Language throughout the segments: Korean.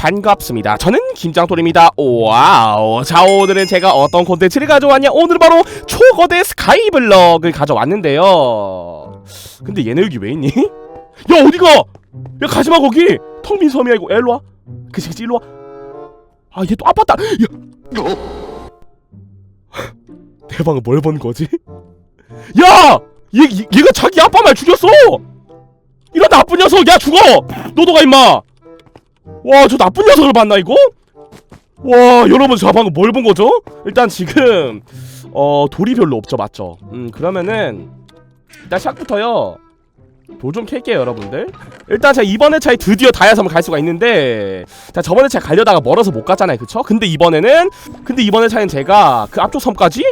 반갑습니다. 저는 김장돌입니다. 와우. 자, 오늘은 제가 어떤 콘텐츠를 가져왔냐? 오늘 바로 초거대 스카이블럭을 가져왔는데요. 근데 얘네 여기 왜 있니? 야, 어디가? 야, 가지마, 거기! 텅 빈 섬이야, 이거. 일로 와. 그치, 그치, 일로 와. 아, 얘 또 아팠다. 야! 대방은 뭘본 거지? 야! 얘, 얘, 얘가 자기 아빠 말 죽였어! 이런 나쁜 녀석! 야, 죽어! 너도 가, 임마! 와, 저 나쁜 녀석을 봤나, 이거? 와, 여러분, 저 방금 뭘 본 거죠? 일단 지금, 어, 돌이 별로 없죠, 맞죠? 음, 그러면은, 일단 시작부터요. 돌좀 캘게요, 여러분들. 일단 제가 이번 회차에 드디어 다이아섬을 갈 수가 있는데, 자, 저번 회차에 가려다가 멀어서 못 갔잖아요, 그쵸? 근데 이번에는, 근데 이번 회차엔 제가 그 앞쪽 섬까지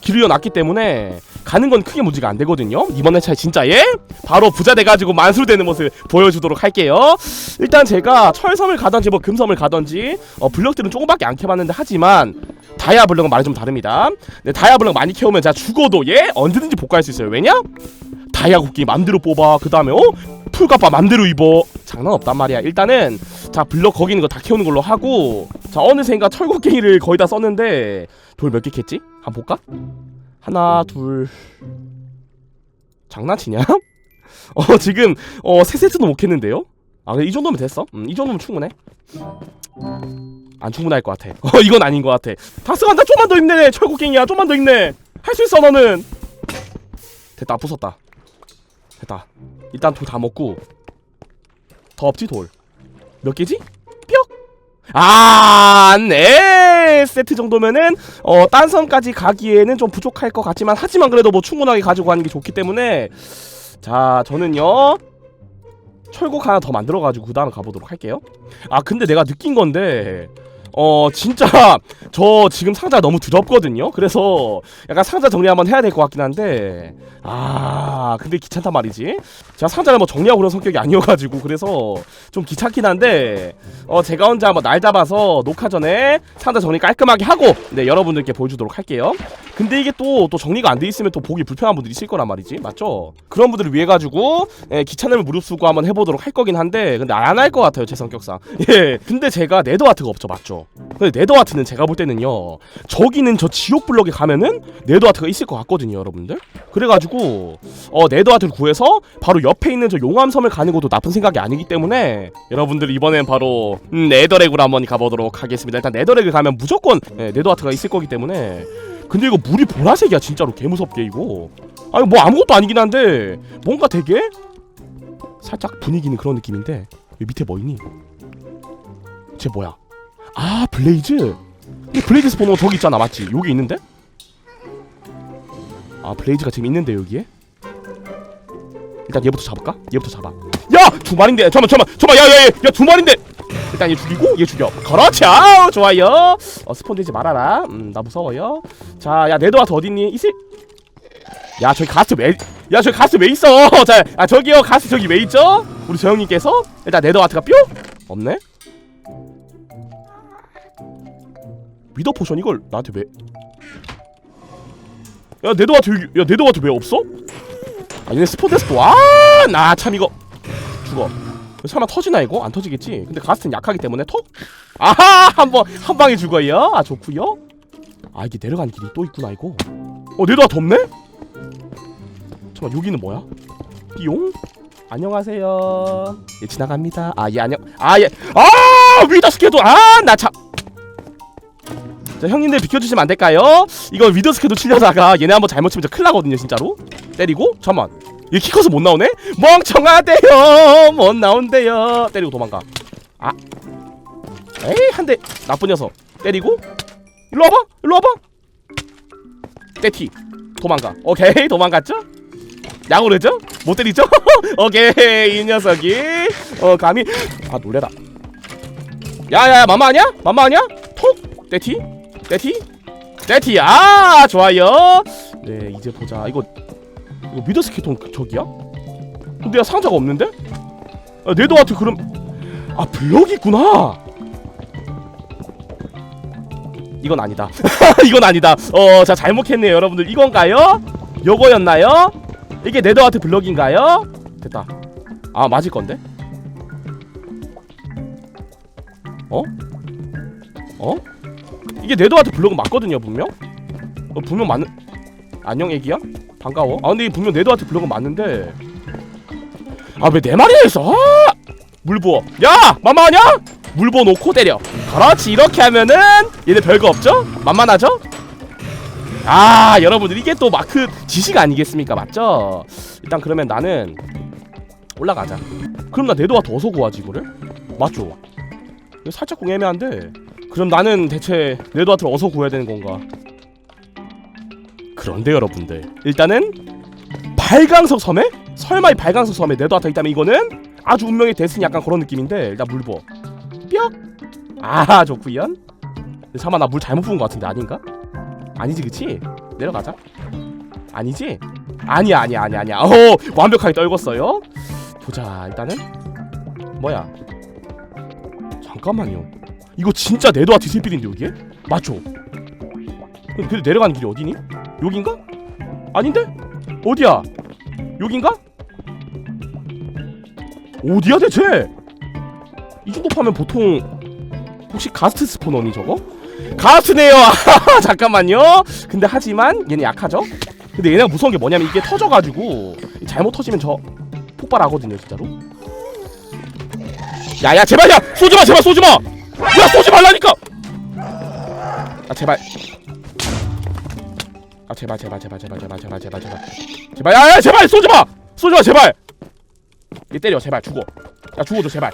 길을 놨기 때문에, 가는 건 크게 문제가 안 되거든요. 이번 회차에 진짜 예? 바로 부자 돼가지고 만수르 되는 모습 보여주도록 할게요. 일단 제가 철섬을 가던지 뭐 금섬을 가던지 어, 블럭들은 조금밖에 안 캐봤는데 하지만 다이아 블럭은 말이 좀 다릅니다. 네, 다이아 블럭 많이 캐오면 제가 죽어도 예 언제든지 복구할 수 있어요. 왜냐? 다이아 국기 맘대로 뽑아. 그 다음에 어 풀가빠 맘대로 입어. 장난 없단 말이야. 일단은 자 블럭 거기 있는 거다 캐오는 걸로 하고 자 어느샌가 철곡갱이를 거의 다 썼는데 돌 몇 개 캤지? 한번 볼까? 하나 둘 장난치냐? 어 지금 어 세 세트도 못 캤는데요? 아, 이 정도면 됐어. 음, 이 정도면 충분해. 안 충분할 것 같아. 어, 이건 아닌 것 같아. 다스간다 좀만 더 힘내. 철곡갱이야. 좀만 더 힘내. 할 수 있어, 너는. 됐다, 부쉈다. 됐다. 일단 돌 다 먹고. 더 없지, 돌. 몇 개지? 뿅! 아, 네. 세트 정도면은, 어, 딴 섬까지 가기에는 좀 부족할 것 같지만, 하지만 그래도 뭐 충분하게 가지고 가는 게 좋기 때문에, 자, 저는요, 철곡 하나 더 만들어가지고 그 다음 가보도록 할게요. 아 근데 내가 느낀 건데 어 진짜 저 지금 상자 너무 더럽거든요. 그래서 약간 상자 정리 한번 해야 될 것 같긴 한데 아 근데 귀찮단 말이지. 제가 상자를 뭐 정리하고 그런 성격이 아니어가지고 그래서 좀 귀찮긴 한데 어 제가 혼자 한번 날 잡아서 녹화 전에 상자 정리 깔끔하게 하고 네 여러분들께 보여주도록 할게요. 근데 이게 또 또 정리가 안 돼 있으면 또 보기 불편한 분들이 있을 거란 말이지. 맞죠? 그런 분들을 위해 가지고 예, 귀찮음을 무릅쓰고 한번 해보도록 할 거긴 한데 근데 안 할 것 같아요 제 성격상. 예. 근데 제가 네더아트가 없죠 맞죠? 근데 네더아트는 제가 볼 때는요 저기는 저 지옥 블럭에 가면은 네더아트가 있을 것 같거든요 여러분들. 그래가지고 어 네더아트를 구해서 바로 옆에 있는 저 용암섬을 가는 것도 나쁜 생각이 아니기 때문에 여러분들 이번엔 바로 음, 네더렉으로 한번 가보도록 하겠습니다. 일단 네더렉을 가면 무조건 예, 네더아트가 있을 거기 때문에 근데 이거 물이 보라색이야 진짜로 개무섭게 이거 아니 뭐 아무것도 아니긴 한데 뭔가 되게 살짝 분위기는 그런 느낌인데 여기 밑에 뭐 있니? 쟤 뭐야? 아 블레이즈? 근데 블레이즈 스포너 저기 있잖아 맞지? 여기 있는데? 아 블레이즈가 지금 있는데 여기에? 일단 얘부터 잡을까? 얘부터 잡아 야! 두 마리인데 잠깐만 잠깐만 잠깐만 야야야 야두 마리인데 일단 얘 죽이고 얘 죽여 아우 좋아요 어 스폰 되지 말아라 음 나 무서워요 자야 네드와트 어딨니? 이슬 야 저기 가스 왜? 야 저기 가스 왜 있어? 자, 아 저기요 가스 저기 왜 있죠? 우리 저 형님께서 일단 네더와트가 뿅 없네. 위더 포션 이걸 나한테 왜? 야 네더와트 야 네더와트 왜 없어? 아 얘네 스포데스도 와나 참 이거 죽어. 설마 터지나 이거? 안 터지겠지? 근데 가스는 약하기 때문에 터? 아하 한번 한 방에 죽어요. 아 좋구요. 아 이게 내려가는 길이 또 있구나 이거. 어 네더와트 없네? 잠깐 여기는 뭐야? 띠용? 안녕하세요. 예 지나갑니다. 아 예 안녕. 아 예 아 위더 스케도 아나 참. 자 형님들 비켜주시면 안 될까요? 이거 위더 스케도 치려다가 얘네 한번 잘못 치면 저 큰일 나거든요 진짜로. 때리고 잠만. 얘 키 커서 못 나오네? 멍청하대요. 못 나온대요. 때리고 도망가. 아. 에이 한 대 나쁜 녀석. 때리고 일로 와봐. 일로 와봐. 떼티. 도망가. 오케이 도망갔죠? 야구르죠? 못 때리죠? 오케이 이 녀석이 어 감히 아 놀래라 야야야 맘마 아니야? 맘마 아니야? 톡 떼티 떼티 떼티 아 좋아요 네 이제 보자 이거 이거 미더스케톤 그- 저기야? 근데 야 상자가 없는데? 아, 네더아트 그럼 아 블럭이 있구나 이건 아니다 이건 아니다 어 자 잘못했네요 여러분들 이건가요? 요거였나요? 이게 네더아트 블럭인가요? 됐다. 아 맞을 건데? 어? 어? 이게 네드와트 블록은 맞거든요 분명? 어 분명 맞는 안녕 애기야? 반가워 아 근데 이 분명 네드와트 블록은 맞는데 아 왜 내 말이 있어 아! 물 부어 야! 만만하냐? 물 부어 놓고 때려 그렇지 이렇게 하면은 얘네 별거 없죠? 만만하죠? 아 여러분들 이게 또 마크 지식 아니겠습니까 맞죠? 일단 그러면 나는 올라가자 그럼 나 네드와트 어디서 구하지 이거를? 맞죠? 살짝 공 애매한데 그럼 나는 대체 네드와트를 어디서 구해야 되는 건가? 그런데 여러분들 일단은 발광석 섬에? 설마 이 발광석 섬에 네드와트 있다면 이거는 아주 운명의 데스니 약간 그런 느낌인데 일단 물 부어 뿅! 아 좋구연 잠깐만 나 물 잘못 부은 것 같은데 아닌가? 아니지 그치? 내려가자 아니지? 아니야 아니야 아니야 아니야 어 완벽하게 떨궜어요 보자 일단은 뭐야 잠깐만요 이거 진짜 네드와트 디스필인데 여기에? 맞죠? 근데 내려가는 길이 어디니? 여긴가? 아닌데? 어디야? 여긴가? 어디야 대체? 이 정도 파면 보통 혹시 가스트 스포너니 저거? 가스네요. 잠깐만요. 근데 하지만 얘는 약하죠? 근데 얘네가 무서운 게 뭐냐면 이게 터져가지고 잘못 터지면 저 폭발하거든요 진짜로. 야야 제발 야 쏘지 마 제발 쏘지 마. 야 쏘지 말라니까. 아 제발. 아 제발 제발 제발 제발 제발 제발 제발 제발. 제발 야야 제발 쏘지 마! 쏘지 마 제발. 얘 때려 제발 죽어. 야 죽어도 제발.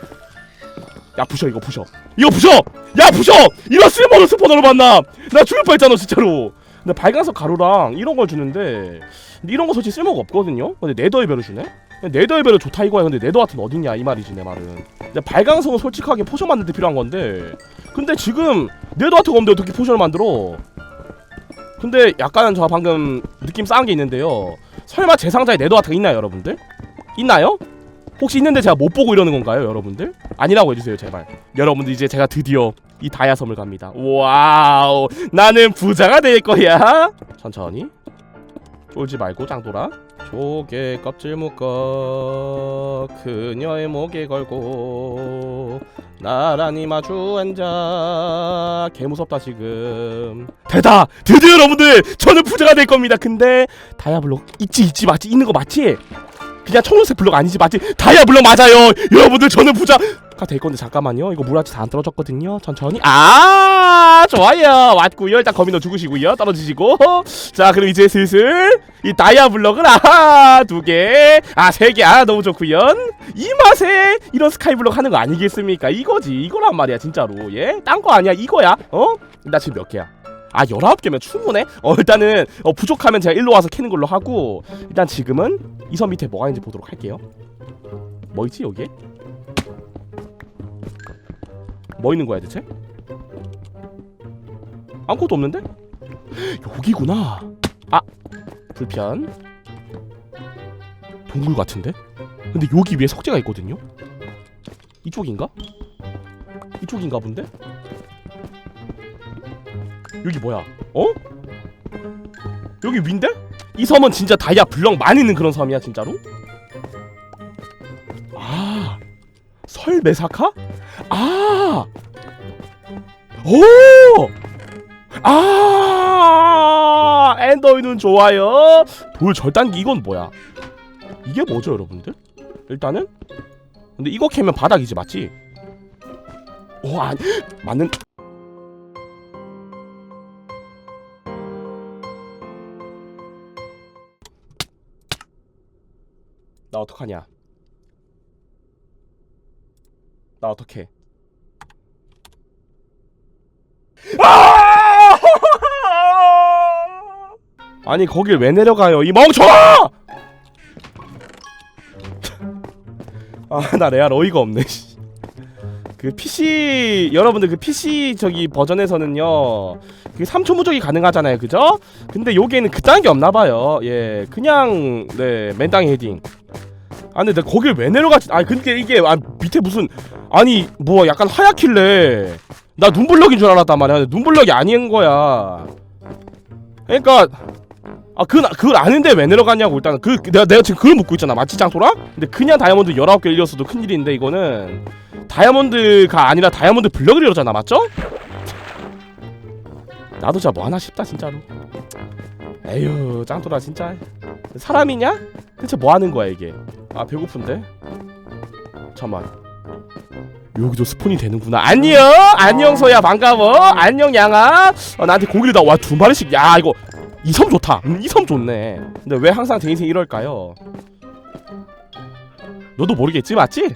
야 부셔 이거 부셔. 이거 부셔! 야 부셔! 이런 쓸모없는 스포너를 만나? 나 죽을 뻔했잖아 진짜로. 근데 발광석 가루랑 이런 걸 주는데 이런 거 솔직히 쓸모가 없거든요? 근데 네더의 별을 주네? 네더의 별은 좋다 이거야. 근데 네더 같은 어딨냐 이 말이지 내 말은. 근데 발광석은 솔직하게 포션 만들 때 필요한 건데 근데 지금 네더 같은 없는데 어떻게 포션을 만들어 근데 약간 저 방금 느낌 싸한 게 있는데요 설마 제 상자에 거 있나요 여러분들? 있나요? 혹시 있는데 제가 못 보고 이러는 건가요, 여러분들? 아니라고 해주세요, 제발. 여러분들 이제 제가 드디어 이 다이아섬을 갑니다. 와우, 나는 부자가 될 거야. 천천히. 쫄지 말고 짱돌아. 조개 껍질 묶어 그녀의 목에 걸고 나란히 마주 앉아. 개 무섭다 지금. 대다! 드디어 여러분들 저는 부자가 될 겁니다. 근데 다이아블록 있지 있지 맞지? 있는 거 맞지 그냥 청록색 블럭 아니지. 맞지? 다이아 블럭 맞아요. 여러분들 저는 부자가 될 건데 잠깐만요. 이거 물아치 다안 떨어졌거든요. 천천히. 아 좋아요. 왔구요. 일단 거미너 죽으시고요. 떨어지시고. 자 그럼 이제 슬슬 이 다이아 블럭을 아하 두 개 아 세 개. 아 너무 좋구요. 이 맛에 이런 스카이 블럭 하는 거 아니겠습니까? 이거지. 이거란 말이야 진짜로. 예 딴 거 아니야? 이거야? 어? 나 지금 몇 개야? 아 19개면 충분해? 어 일단은 어, 부족하면 제가 일로 와서 캐는 걸로 하고. 일단 지금은 이 섬 밑에 뭐가 있는지 보도록 할게요 뭐 있지 여기에? 뭐 있는 거야 대체? 아무것도 없는데? 여기구나 아 불편 동굴 같은데? 근데 여기 위에 석재가 있거든요? 이쪽인가? 이쪽인가 본데? 여기 뭐야? 어? 여기 위인데? 이 섬은 진짜 다이아 블럭 많이 있는 그런 섬이야 진짜로? 아 설메사카? 아 오! 아 엔더인은 좋아요 돌 절단기 이건 뭐야 이게 뭐죠 여러분들? 일단은 근데 이거 캐면 바닥이지 맞지? 오 아니 맞는 나 어떡하냐? 나 어떡해? 아! 아니 거길 왜 내려가요 이 멍청아! 아나 레알 어이가 없네. 씨. 그 PC 여러분들 그 PC 저기 버전에서는요 그 3초 무적이 가능하잖아요 그죠? 근데 여기에는 그딴 게 없나봐요 예 그냥 네 맨땅 헤딩 아 근데 내가 거길 왜 내려갔지? 아니 근데 이게 아 밑에 무슨 아니 뭐 약간 하얗길래. 나 눈블럭인 줄 알았단 말이야. 눈블럭이 아닌 거야. 그러니까 아 그건 그걸 아는데 왜 내려갔냐고 일단. 그 내가 내가 지금 그걸 묻고 있잖아 맞지 짱돌아? 근데 그냥 다이아몬드 19개 일렸어도 큰 일인데 이거는. 다이아몬드가 아니라 다이아몬드 블럭을 일었잖아 맞죠? 나도 진짜 뭐 하나 싶다 진짜로. 에휴 짱돌아 진짜. 사람이냐? 대체 뭐 하는 거야 이게 아 배고픈데? 잠만. 여기도 스폰이 되는구나. 안녕! 안녕 소야. 반가워. 안녕 양아. 어, 나한테 고기를 다와두 마리씩. 야 이거. 이 섬 좋다. 음, 이섬 좋네. 근데 왜 항상 제 인생 이럴까요? 너도 모르겠지 맞지?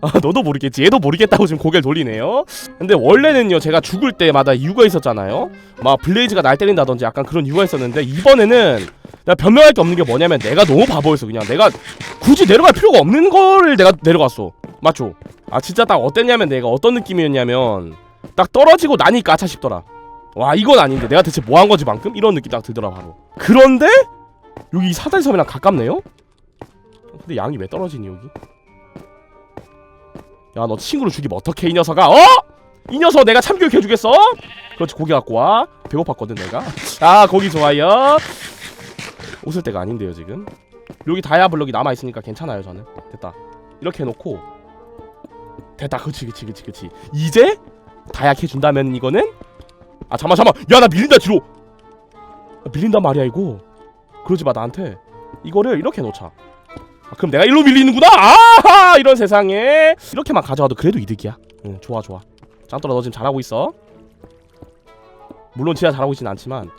아 너도 모르겠지. 얘도 모르겠다고 지금 고개를 돌리네요. 근데 원래는요 제가 죽을 때마다 이유가 있었잖아요. 막 블레이즈가 날 때린다든지 약간 그런 이유가 있었는데 이번에는 내가 변명할 게 없는 게 뭐냐면 내가 너무 바보였어 그냥. 내가 굳이 내려갈 필요가 없는 거를 내가 내려갔어. 맞죠? 아 진짜 딱 어땠냐면 내가 어떤 느낌이었냐면 딱 떨어지고 나니까 아차 싶더라. 와 이건 아닌데. 내가 대체 뭐 한 거지 만큼 이런 느낌 딱 들더라 바로. 그런데 여기 사다리 섬이랑 가깝네요? 근데 양이 왜 떨어지니 여기? 야 너 친구를 죽이면 어떡해 이 녀석아? 어? 이 녀석 내가 참교육 해주겠어? 그렇지 고기 갖고 와. 배고팠거든 내가. 아 고기 좋아요. 웃을 때가 아닌데요 지금. 여기 다이아 블럭이 남아있으니까 괜찮아요 저는. 됐다. 이렇게 해놓고. 됐다 그치 그치 그치 그치 이제 다이아 해준다면 이거는? 아 잠만 잠만. 야 나 밀린다 뒤로. 아, 밀린단 말이야 이거. 그러지 마 나한테. 이거를 이렇게 놓자 아, 그럼 내가 일로 밀리는구나. 아하 이런 세상에. 이렇게만 가져와도 그래도 이득이야. 응 좋아 좋아. 짱돌아 너 지금 잘하고 있어. 물론 진짜 잘하고 있진 않지만.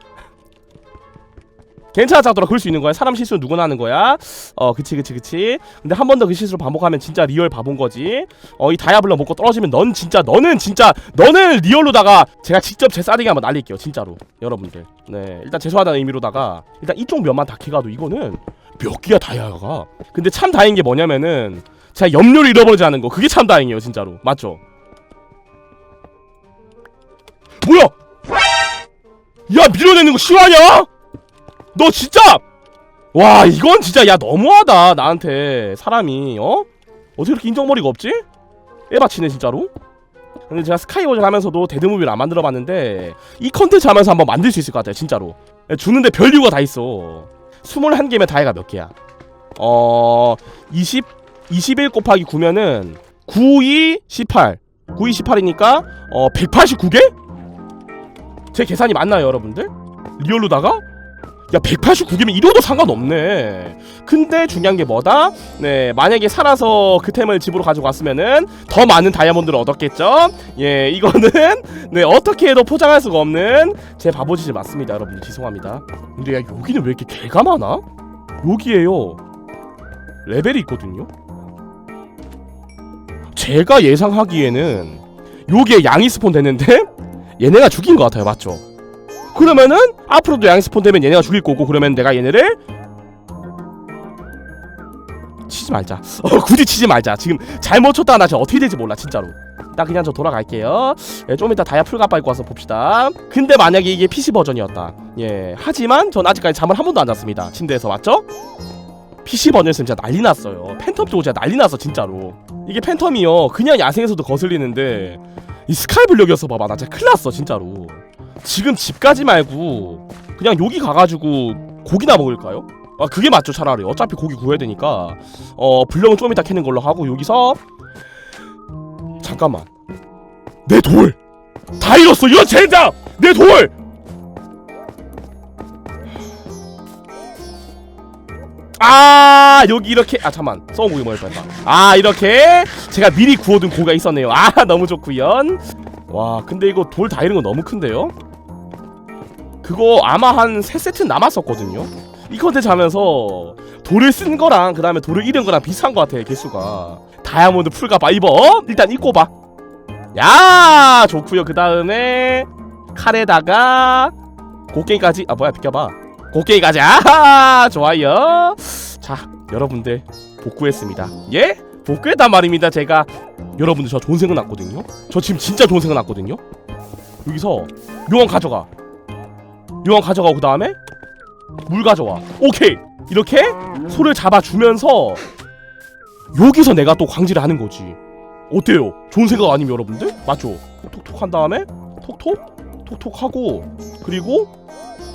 괜찮아 짱돌아. 그럴 수 있는 거야. 사람 실수는 누구나 하는 거야. 어 그치 그치 그치. 근데 한 번 더 그 실수를 반복하면 진짜 리얼 바본 거지. 어 이 다이아블럭 먹고 떨어지면 넌 진짜 너는 진짜 너는 리얼로다가 제가 직접 제 싸대기 한번 날릴게요 진짜로. 여러분들. 네 일단 죄송하다는 의미로다가 일단 이쪽 면만 다 캐가도 이거는 몇 개야 다이아가? 근데 참 다행인 게 뭐냐면은 제가 염료를 잃어버리지 않은 거. 그게 참 다행이에요 진짜로. 맞죠? 뭐야? 야 밀어내는 거 싫어하냐? 너 진짜! 와 이건 진짜 야 너무하다 나한테 사람이. 어? 어떻게 이렇게 인정머리가 없지? 에바치네 진짜로. 근데 제가 스카이워즈 하면서도 데드무비를 안 만들어봤는데 이 컨텐츠 하면서 한번 만들 수 있을 것 같아요 진짜로. 주는데 별 이유가 다 있어 21개면 다이가 몇 개야 어... 20... 21 곱하기 9면은 9, 2, 18 9, 2, 18이니까 어... 189개? 제 계산이 맞나요 여러분들? 리얼로다가? 야 189개면 이러도 상관없네 근데 중요한 게 뭐다? 네 만약에 살아서 그 템을 집으로 가지고 왔으면은 더 많은 다이아몬드를 얻었겠죠? 예 이거는 네 어떻게 해도 포장할 수가 없는 제 바보짓이 맞습니다 여러분 죄송합니다 근데 야 여기는 왜 이렇게 개가 많아? 여기에요 레벨이 있거든요 제가 예상하기에는 여기에 양이 스폰 됐는데 얘네가 죽인 것 같아요 맞죠? 그러면은 앞으로도 양이 스폰 되면 얘네가 죽일 거고 그러면 내가 얘네를 치지 말자. 어 굳이 치지 말자. 지금 잘못 쳤다 나 지금 어떻게 될지 몰라 진짜로. 나 그냥 저 돌아갈게요. 예, 좀 이따 다이아 풀갑 밟고 와서 봅시다. 근데 만약에 이게 PC 버전이었다. 예 하지만 전 아직까지 잠을 한 번도 안 잤습니다. 침대에서 맞죠? PC 버전이었으면 진짜 난리 났어요. 팬텀 쪽으로 진짜 난리 났어 진짜로. 이게 팬텀이요. 그냥 야생에서도 거슬리는데 이 스카이블럭이었어 봐봐. 나 진짜 큰일 났어 진짜로 지금 집 가지 말고 그냥 여기 가가지고 고기나 먹을까요? 아 그게 맞죠 차라리. 어차피 고기 구해야 되니까. 어 블럭은 좀 이따 캐는 걸로 하고 여기서 잠깐만. 내 돌! 다 잃었어. 이거 젠장! 내 돌! 아 여기 이렇게 아 잠만. 썩은 고기 먹을 뻔했다. 아 이렇게 제가 미리 구워둔 고기가 있었네요. 아 너무 좋구연 와 근데 이거 돌 다 잃은 거 너무 큰데요? 그거 아마 한 3세트 남았었거든요. 이 컨텐츠 하면서 돌을 쓴 거랑 그 다음에 돌을 잃은 거랑 비슷한 것 같아 개수가. 다이아몬드 풀가 바이버 어? 일단 입고 봐야 좋구요. 그 다음에 칼에다가 곡괭이까지. 아 뭐야 비켜봐. 곡괭이까지. 아하 좋아요. 자 여러분들 복구했습니다. 예? 복구했단 말입니다 제가. 여러분들 저 좋은 생각 났거든요. 저 지금 진짜 좋은 생각 났거든요. 여기서 요원 가져가 요원 가져가고 그 다음에 물 가져와. 오케이. 이렇게 소를 잡아주면서 여기서 내가 또 광질을 하는 거지. 어때요? 좋은 생각 아니면 여러분들? 맞죠? 톡톡 한 다음에 톡톡? 톡톡 하고 그리고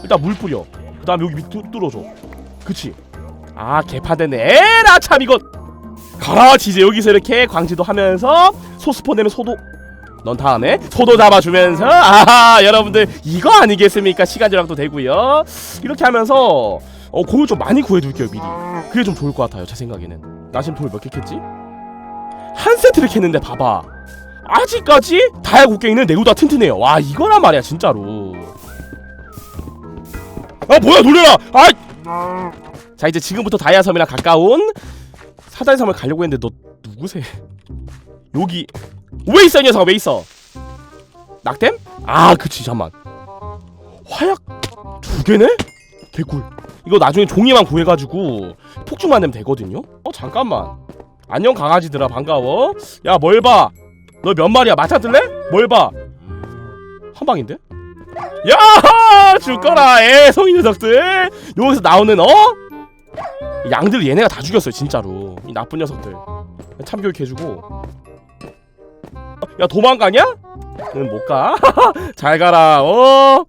일단 물 뿌려. 그 다음 여기 밑 뚫- 뚫어줘. 그치? 아 개판됐네. 에라 참 이거. 그렇지 이제 여기서 이렇게 광지도 하면서 소스포 내면 소도 넌 다음에 소도 잡아주면서 아하 여러분들 이거 아니겠습니까? 시간 절약도 되고요. 이렇게 하면서 어 공을 좀 많이 구해둘게요 미리. 그게 좀 좋을 것 같아요 제 생각에는. 나 지금 돌 몇 개 캤지? 한 세트를 캤는데 봐봐. 아직까지 다이아 곡괭이는 내구도가 튼튼해요. 와 이거란 말이야 진짜로. 아 뭐야 놀래라! 아 자 이제 지금부터 다이아 섬이랑 가까운 사다리 섬을 가려고 했는데 너 누구세 여기 왜 있어 이 녀석아 왜 있어? 낙댐? 아 그치 잠만. 화약 두 개네? 개꿀. 이거 나중에 종이만 구해가지고 폭죽만 내면 되거든요? 어 잠깐만. 안녕 강아지들아 반가워. 야 뭘 봐? 너 몇 마리야? 맞아들래? 뭘 봐? 한 방인데? 야 죽거라 애송이 녀석들. 여기서 나오는 어? 양들 얘네가 다 죽였어요 진짜로. 이 나쁜 녀석들. 참교육 해주고 야 도망가냐? 응 못가 잘 가라 어